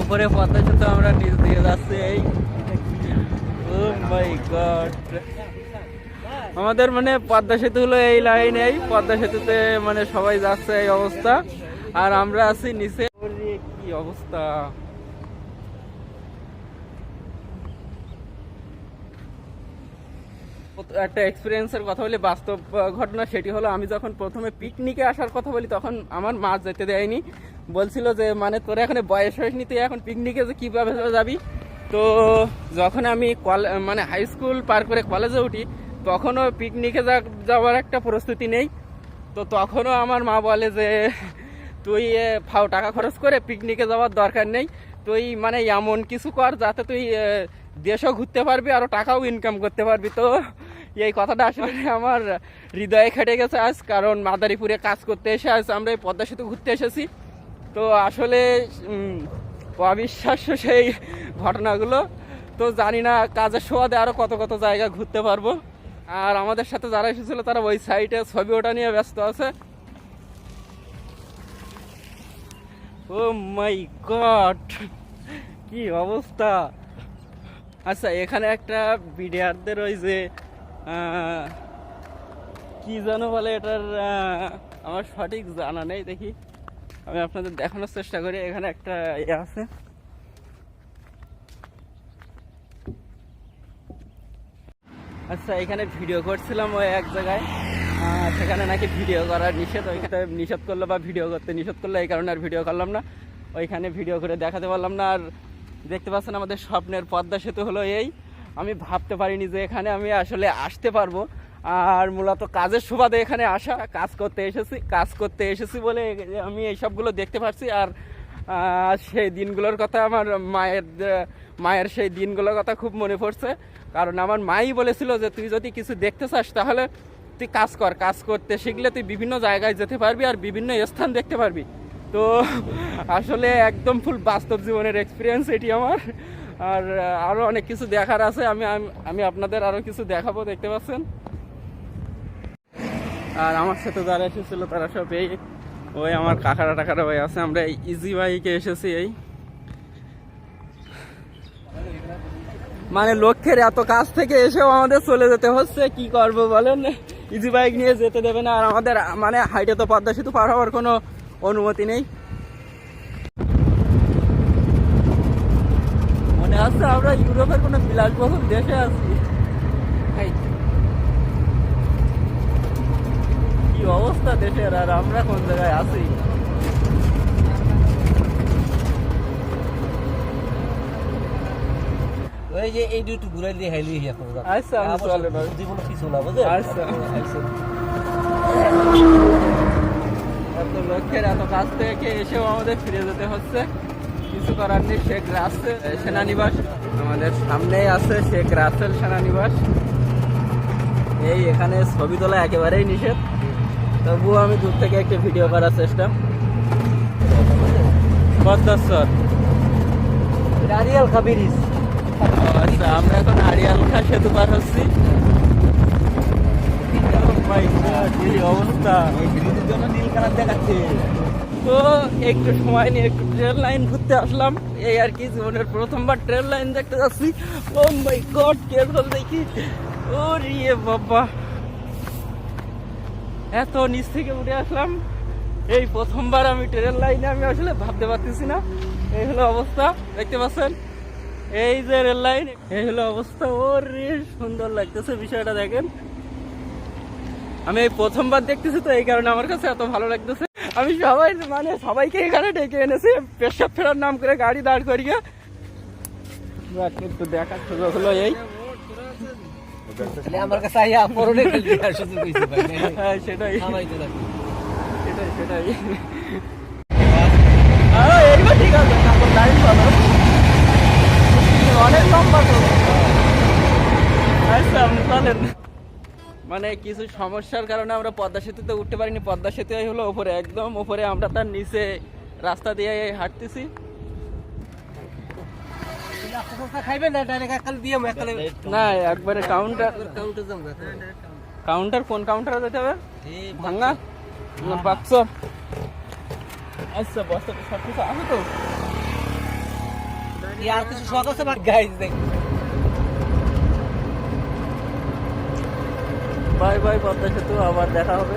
উপরে পদ্মা সেতু আমরা নিচ দিয়ে যাচ্ছি এই। ও মাই গড আমাদের মানে পদ্মা সেতু হলো এই লাইন এই পদ্মা সেতুতে মানে সবাই যাচ্ছে এই অবস্থা। আর আমরা আছি নিচে। কি অবস্থা? একটা এক্সপিরিয়েন্সের কথা বলি, বাস্তব ঘটনা সেটি হলো, আমি যখন প্রথমে পিকনিকে আসার কথা বলি, তখন আমার মা যেতে দেয়নি। বলছিল যে মানে তোর এখন বয়স হয়নি, তুই এখন পিকনিকে যে কীভাবে যাবি? তো যখন আমি মানে হাই স্কুল পার করে কলেজে উঠি, তখনও পিকনিকে যাওয়ার একটা প্রস্তুতি নেই। তো তখনও আমার মা বলে যে, তুই ফাও টাকা খরচ করে পিকনিকে যাওয়ার দরকার নেই। তুই মানে এমন কিছু কর যাতে তুই দেশও ঘুরতে পারবি, আর টাকাও ইনকাম করতে পারবি। তো এই কথাটা আসলে আমার হৃদয়ে খেটে গেছে আজ, কারণ মাদারীপুরে কাজ করতে এসে আজ আমরা এই পদ্মা সেতু ঘুরতে এসেছি। তো আসলে অবিশ্বাস্য সেই ঘটনাগুলো। তো জানি না কাজের সোয়াদে আরও কত কত জায়গা ঘুরতে পারব। আর আমাদের সাথে যারা এসেছিল, তারা ওই সাইডে ছবি ওটা নিয়ে ব্যস্ত আছে। ও মাই গড কি অবস্থা? আচ্ছা এখানে একটা বিডিআরদের ওই যে কি যেন বলে এটার আমার সঠিক জানা নেই, দেখি। আমি আপনাদের দেখানোর চেষ্টা করি, এখানে একটা ইয়ে আছে। আচ্ছা এখানে ভিডিও করছিলাম ওই এক জায়গায়। সেখানে নাকি ভিডিও করার নিষেধ, ওইখানে নিষেধ করল বা ভিডিও করতে নিষেধ করল, এই কারণে আর ভিডিও করলাম না। ওইখানে ভিডিও করে দেখাতে পারলাম না, আর দেখতে পাচ্ছেন আমাদের স্বপ্নের পদ্মা সেতু হলো এই। আমি ভাবতে পারিনি যে এখানে আমি আসলে আসতে পারব। আর মূলত কাজের সুবাদে এখানে আসা, কাজ করতে এসেছি, কাজ করতে এসেছি বলে আমি এইসবগুলো দেখতে পাচ্ছি আর সেই দিনগুলোর কথা আমার মায়ের মায়ের সেই দিনগুলোর কথা খুব মনে পড়ছে। কারণ আমার মাই বলেছিল যে তুই যদি কিছু দেখতে চাস তাহলে তুই কাজ কর, কাজ করতে শিখলে তুই বিভিন্ন জায়গায় যেতে পারবি আর বিভিন্ন স্থান দেখতে পারবি। তো আসলে একদম ফুল বাস্তব জীবনের এক্সপিরিয়েন্স এটি আমার। আর আরও অনেক কিছু দেখার আছে। আমি, আমি- আপনাদের আরও কিছু দেখাবো, দেখতে পাচ্ছেন? আর আমার সাথে যারা এসেছিল, তারা সব এই ওই আমার কাকারা টাকারা ওই আছে। আমরা ইজি বাইকে এসেছি এই। মানে লক্ষ্যের এত কাছ থেকে এসেও আমাদের চলে যেতে হচ্ছে, কি করব বলেন? ইজি বাইক নিয়ে যেতে দেবে না। আর আমাদের মানে হাইটে তো পদ্মা সেতু পার হওয়ার কোনো অনুমতি নেই। মনে আমরা ইউরোপের কোনো বিলাসবহুল দেশে আছি। কি অবস্থা দেশের আর আমরা কোন জায়গায় আছি? ওই যে এই দুটো ঘুরাই দিয়ে হাইলি হিয়া করো আচ্ছা, আমি চলে যাব। জীবন কিছু না বুঝে আচ্ছা। এত লক্ষ্যের এত কাছ থেকে এসেও আমাদের ফিরে যেতে হচ্ছে। কিছু করার নেই, শেখ রাসেল সেনানিবাস। আমাদের সামনেই আছে শেখ রাসেল সেনানিবাস। এই এখানে ছবি তোলা একেবারেই নিষেধ। তবুও আমি দূর থেকে একটা ভিডিও করার চেষ্টা। পদ্মাশ্বর আরিয়াল আচ্ছা আমরা এখন আড়িয়াল খা সেতু পার হচ্ছি। অবস্থা? এই ব্রিজের জন্য নীল দেখাচ্ছে। তো একটু সময় নিয়ে একটু ট্রেন লাইন ঘুরতে আসলাম। এই আর কি জীবনের প্রথমবার ট্রেন লাইন দেখতে যাচ্ছি। ও মাই গড কেবল দেখি। ও রিয়ে বাবা। এত নিচ থেকে উঠে আসলাম। এই প্রথমবার আমি ট্রেন লাইনে আমি আসলে ভাবতে পারতেছি না। এই হলো অবস্থা, দেখতে পাচ্ছেন? এই যে রেল লাইন এই হলো অবস্থা। ও রে সুন্দর লাগতেছে বিষয়টা দেখেন। আমি এই প্রথমবার দেখতেছি তো, এই কারণে আমার কাছে এত ভালো লাগতেছে। আমি সবাই মানে সবাইকে এখানে ডেকে এনেছি। পেশাব ফেরার নাম করে গাড়ি দাঁড় করিয়ে। একটু দেখার সুযোগ হলো এই। আমার কাছে আইয়া পরনে খেলতে ভাই। হ্যাঁ সেটাই। খাওয়াই তো রাখি সেটাই সেটাই। আরে এইবার ঠিক আছে তারপর লাইন পাবো। অনেক লম্বা তো। আচ্ছা আপনি চলেন মানে কিছু সমস্যার কারণে আমরা পদ্মা সেতুতে উঠতে পারিনি। পদ্মা সেতু হলো ওপরে একদম ওপরে আমরা তার নিচে রাস্তা দিয়ে হাঁটতেছি। না, একবারে কাউন্টার কাউন্টার কোন কাউন্টারে যেতে হবে? ভাঙ্গা? বাক্স। আচ্ছা বস্তাটা সব কিছু আছে তো? আর কিছু শখ আছে? বাট গাইজ দেখ বাই বাই পদ্মা সেতু আবার দেখা হবে।